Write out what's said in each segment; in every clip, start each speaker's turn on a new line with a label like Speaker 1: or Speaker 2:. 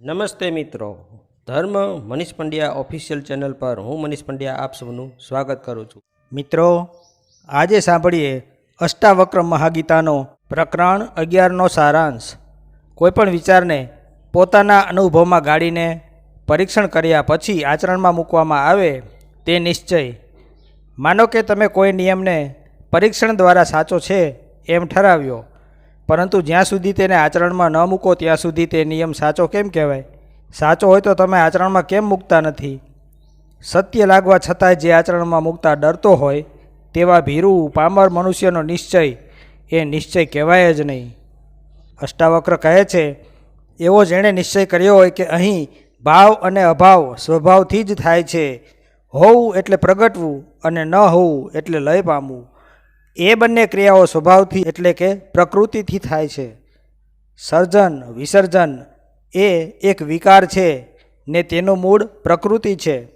Speaker 1: નમસ્તે મિત્રો. ધર્મ મનીષ પંડ્યા ઓફિશિયલ ચેનલ પર હું મનીષ પંડ્યા આપ સૌનું સ્વાગત કરું છું.
Speaker 2: મિત્રો, આજે સાંભળીએ અષ્ટાવક્ર મહાગીતાનો પ્રકરણ અગિયારનો સારાંશ. કોઈપણ વિચારને પોતાના અનુભવમાં ગાળીને પરીક્ષણ કર્યા પછી આચરણમાં મૂકવામાં આવે તે નિશ્ચય. માનો કે તમે કોઈ નિયમને પરીક્ષણ દ્વારા સાચો છે એમ ઠરાવ્યો. પરંતુ જ્યાં સુધી તેને આચરણમાં ન મૂકો, ત્યાં સુધી તે નિયમ સાચો કેમ કહેવાય? સાચો હોય તો તમે આચરણમાં કેમ મૂકતા નથી? સત્ય લાગવા છતાંય જે આચરણમાં મૂકતા ડરતો હોય, તેવા ભીરુ, પામર મનુષ્યનો નિશ્ચય, એ નિશ્ચય કહેવાય જ નહીં. અષ્ટાવક્ર કહે છે, એવો જેણે નિશ્ચય કર્યો હોય કે અહીં ભાવ અને અભાવ સ્વભાવથી જ થાય છે. હોવું એટલે પ્રગટવું અને ન હોવું એટલે લય પામવું. એ બંને ક્રિયાઓ સ્વભાવથી એટલે કે પ્રકૃતિથી થાય છે. સર્જન, વિસર્જન એ એક વિકાર છે ને તેનું મૂળ પ્રકૃતિ છે.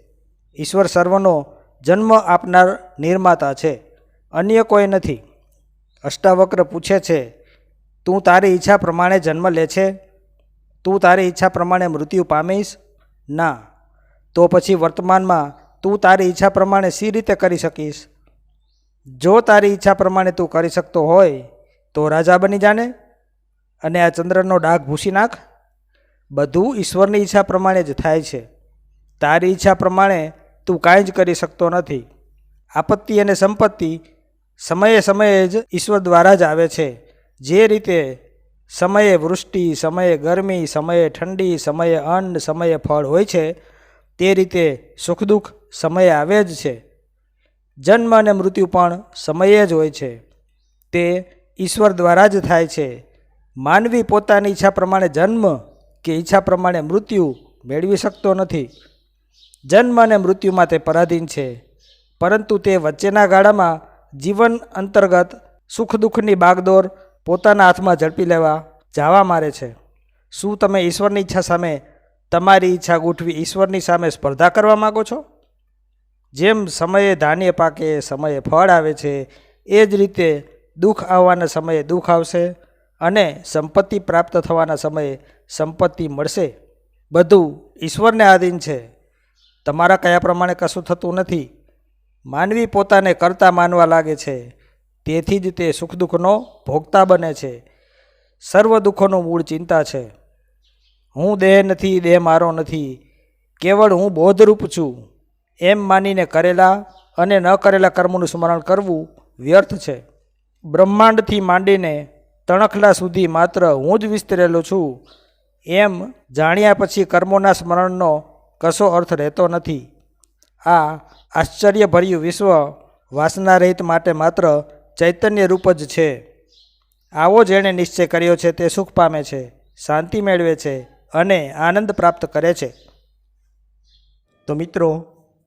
Speaker 2: ઈશ્વર સર્વનો જન્મ આપનાર નિર્માતા છે. અન્ય કોઈ નથી. અષ્ટાવક્ર પૂછે છે, તું તારી ઈચ્છા પ્રમાણે જન્મ લે છે? તું તારી ઈચ્છા પ્રમાણે મૃત્યુ પામીશ? ના. તો પછી વર્તમાનમાં તું તારી ઈચ્છા પ્રમાણે સી રીતે કરી શકીશ? જો તારી ઈચ્છા પ્રમાણે તું કરી શકતો હોય, તો રાજા બની જાને અને આ ચંદ્રનો ડાઘ ભૂસી નાખ. બધું ઈશ્વરની ઈચ્છા પ્રમાણે જ થાય છે. તારી ઈચ્છા પ્રમાણે તું કાંઈ જ કરી શકતો નથી. આપત્તિ અને સંપત્તિ સમયે સમયે જ ઈશ્વર દ્વારા જ આવે છે. જે રીતે સમયે વૃષ્ટિ, સમયે ગરમી, સમયે ઠંડી, સમયે અન્ન, સમયે ફળ હોય છે, તે રીતે સુખ દુઃખ સમયે આવે જ છે. જન્મ અને મૃત્યુ પણ સમયે જ હોય છે. તે ઈશ્વર દ્વારા જ થાય છે. માનવી પોતાની ઈચ્છા પ્રમાણે જન્મ કે ઈચ્છા પ્રમાણે મૃત્યુ મેળવી શકતો નથી. જન્મ અને મૃત્યુમાં તે પરાધીન છે. પરંતુ તે વચ્ચેના ગાળામાં જીવન અંતર્ગત સુખ દુઃખની બાગદોર પોતાના હાથમાં ઝડપી લેવા, જાવા મારે છે. શું તમે ઈશ્વરની ઈચ્છા સામે તમારી ઈચ્છા ગોઠવી ઈશ્વરની સામે સ્પર્ધા કરવા માગો છો? જેમ સમયે ધાન્ય પાકે, સમયે ફળ આવે છે, એ જ રીતે દુઃખ આવવાના સમયે દુઃખ આવશે અને સંપત્તિ પ્રાપ્ત થવાના સમયે સંપત્તિ મળશે. બધું ઈશ્વરને આધીન છે. તમારા કયા પ્રમાણે કશું થતું નથી. માનવી પોતાને કરતા માનવા લાગે છે. તેથી જ તે સુખ દુઃખનો ભોગતા બને છે. સર્વ દુઃખોનું મૂળ ચિંતા છે. હું દેહ નથી, દેહ મારો નથી. કેવળ હું બોધરૂપ છું. એમ માનીને કરેલા અને ન કરેલા કર્મોનું સ્મરણ કરવું વ્યર્થ છે. બ્રહ્માંડથી માંડીને તણખલા સુધી માત્ર હું જ વિસ્તરેલો છું. એમ જાણ્યા પછી કર્મોના સ્મરણનો કશો અર્થ રહેતો નથી. આ આશ્ચર્યભર્યું વિશ્વ વાસનારહિત માટે માત્ર ચૈતન્ય રૂપ જ છે. આવો જેણે નિશ્ચય કર્યો છે તે સુખ પામે છે, શાંતિ મેળવે છે અને આનંદ પ્રાપ્ત કરે છે.
Speaker 1: તો મિત્રો